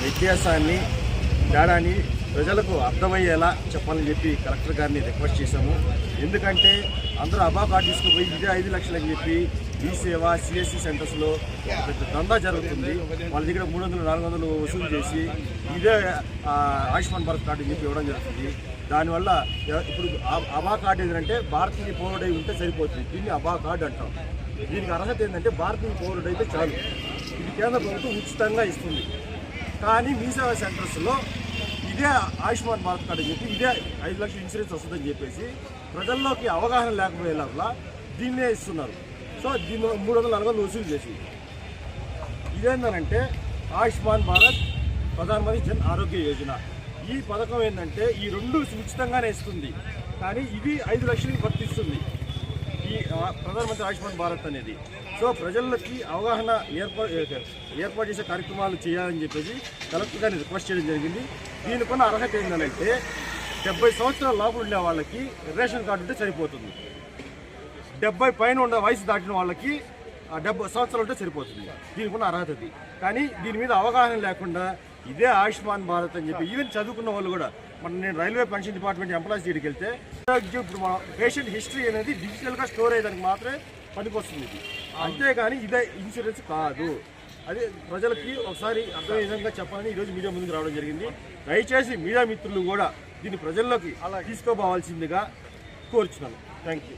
వ్యత్యాసాన్ని తేడాని ప్రజలకు అర్థమయ్యేలా చెప్పాలని చెప్పి కలెక్టర్ గారిని రిక్వెస్ట్ చేశాము. ఎందుకంటే అందరూ అబా కార్డు తీసుకుపోయి ఇదే ఐదు లక్షలని చెప్పి ఈ సేవ సిఎస్సి సెంటర్స్లో పెద్ద దందా జరుగుతుంది. వాళ్ళ దగ్గర మూడు వందలు నాలుగు వందలు వసూలు చేసి ఇదే ఆయుష్మాన్ భారత్ కార్డు చెప్పి ఇవ్వడం జరుగుతుంది. దానివల్ల ఇప్పుడు అబా కార్డు ఏంటంటే భారతీయ పౌరుడై ఉంటే సరిపోతుంది. దీన్ని అబా కార్డు అంటాం. దీనికి అర్హత ఏంటంటే భారతీయ పౌరుడైతే చాలు. ఇది కేంద్ర ప్రభుత్వం ఉచితంగా ఇస్తుంది. కానీ మీ సేవా సెంటర్స్లో ఇదే ఆయుష్మాన్ భారత్ కార్డు చెప్పి ఇదే ఐదు లక్షల ఇన్సూరెన్స్ వస్తుందని చెప్పేసి ప్రజల్లోకి అవగాహన లేకపోయేలా దీన్నే ఇస్తున్నారు. సో దీన్ని మూడు వందల నలభై వసూలు చేసి ఇదేంటంటే ఆయుష్మాన్ భారత్ ప్రధానమంత్రి జన్ ఆరోగ్య యోజన. ఈ పథకం ఏంటంటే ఈ రెండు ఉచితంగానే ఇస్తుంది. కానీ ఇది ఐదు లక్షలకి వర్తిస్తుంది. ఈ ప్రధానమంత్రి ఆయుష్మాన్ భారత్ అనేది. సో ప్రజలకి అవగాహన ఏర్పాటు ఏర్పాటు చేసే కార్యక్రమాలు చేయాలని చెప్పేసి కలెక్టర్ గారిని రిక్వెస్ట్ చేయడం జరిగింది. దీనికున్న అర్హత ఏంటంటే డెబ్బై సంవత్సరాల లోపల ఉండే వాళ్ళకి రేషన్ కార్డు ఉంటే సరిపోతుంది. డెబ్బై పైన ఉన్న వయసు దాటిన వాళ్ళకి ఆ డెబ్బై సంవత్సరాలు ఉంటే సరిపోతుంది. దీనికి అర్హత కానీ దీని మీద అవగాహన లేకుండా ఇదే ఆయుష్మాన్ భారత్ అని చెప్పి ఈవెన్ చదువుకున్న వాళ్ళు కూడా మన నేను రైల్వే పెన్షన్ డిపార్ట్మెంట్ ఎంప్లాయీస్ దగ్గరికి వెళ్తే ఇప్పుడు మన పేషెంట్ హిస్టరీ అనేది డిజిటల్గా స్టోర్ అయ్యేదానికి మాత్రమే పనికొస్తుంది ఇది. అంతేగాని ఇదే ఇన్సూరెన్స్ కాదు. అదే ప్రజలకి ఒకసారి అర్థమయ్యే విధంగా చెప్పాలని ఈరోజు మీడియా ముందుకు రావడం జరిగింది. దయచేసి మీడియా మిత్రులు కూడా దీన్ని ప్రజల్లోకి తీసుకోపోవాల్సిందిగా కోరుచున్నాను. Thank you.